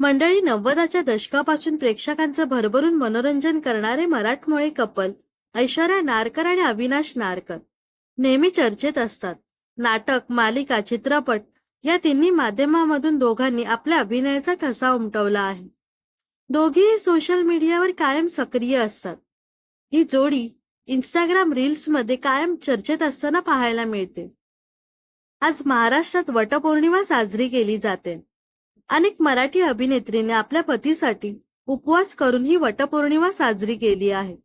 मंडळी नव्वदाच्या दशकापासून प्रेक्षकांचं भरभरून मनोरंजन करणारे मराठमोळे कपल ऐश्वर्या नारकर आणि अविनाश नारकर. नेहमी चर्चेत असतात. नाटक मालिका चित्रपट या तिन्ही माध्यमामधून दोघांनी आपल्या अभिनयाचा ठसा उमटवला आहे. दोघेही सोशल मीडियावर कायम सक्रिय असतात. ही जोडी इंस्टाग्राम रील्समध्ये कायम चर्चेत असताना पाहायला मिळते. आज महाराष्ट्रात वटपौर्णिमा साजरी केली जाते. अनेक मराठी अभिनेत्रीने आपल्या पतीसाठी उपवास करून ही वटपौर्णिमा साजरी केली आहे.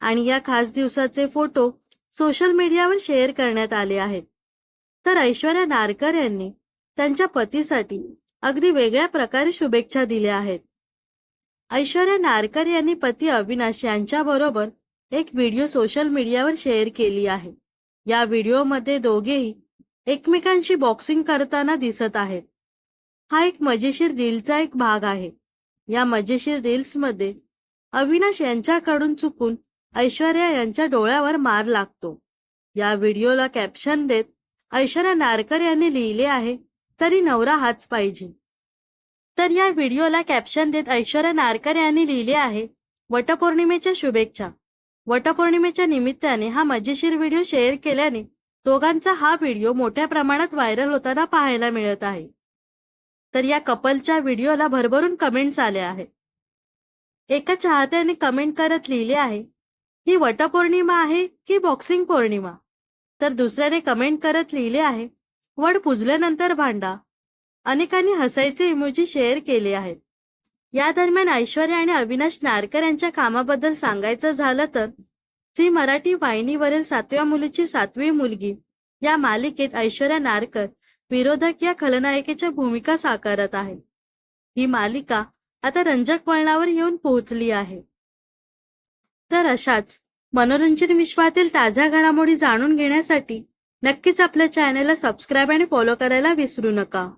आणि या खास दिवसाचे फोटो सोशल मीडियावर शेअर करण्यात आले आहेत. तर ऐश्वर्या नारकर यांनी त्यांच्या पतीसाठी अगदी वेगळ्या प्रकारे शुभेच्छा दिल्या आहेत. ऐश्वर्या नारकर यांनी पती अविनाश यांच्याबरोबर एक व्हिडिओ सोशल मीडियावर शेअर केली आहे. या व्हिडिओमध्ये दोघेही एकमेकांशी बॉक्सिंग करताना दिसत आहेत. हा एक मजेशीर रीलचा एक भाग आहे. या मजेशीर रील्समध्ये अविनाश यांच्याकडून चुकून ऐश्वर्या यांच्या डोळ्यावर मार लागतो. या व्हिडिओला कॅप्शन देत ऐश्वर्या नारकर यांनी लिहिले आहे तरी नवरा हाच पाहिजे. तर या व्हिडिओला कॅप्शन देत ऐश्वर्या नारकर यांनी लिहिले आहे वटपौर्णिमेच्या शुभेच्छा. वटपौर्णिमेच्या निमित्ताने हा मजेशीर व्हिडिओ शेअर केल्याने दोघांचा हा व्हिडिओ मोठ्या प्रमाणात व्हायरल होताना पाहायला मिळत आहे. तर या कपलच्या व्हिडिओला भरभरून कमेंट्स आल्या आहेत. एका चाहत्याने कमेंट करत लिहिले आहे ही वटपौर्णिमा आहे की बॉक्सिंग पौर्णिमा? तर दुसऱ्याने कमेंट करत लिहिले आहे वड पुजल्यानंतर भांडा. अनेकांनी हसायचे इमोजी शेअर केले आहेत. या दरम्यान ऐश्वर्या आणि अविनाश नारकर यांच्या कामाबद्दल सांगायचं झालं तर झी मराठी वाहिनीवरील सातव्या मुलीची सातवी मुलगी या मालिकेत ऐश्वर्या नारकर विरोधक या खलनायिकेच्या भूमिका साकारत आहे ही मालिका आता रंजक वळणावर येऊन पोहोचली आहे. तर अशाच मनोरंजन विश्वातील ताज्या घडामोडी जाणून घेण्यासाठी नक्कीच आपल्या चॅनलला सबस्क्राईब आणि फॉलो करायला विसरू नका.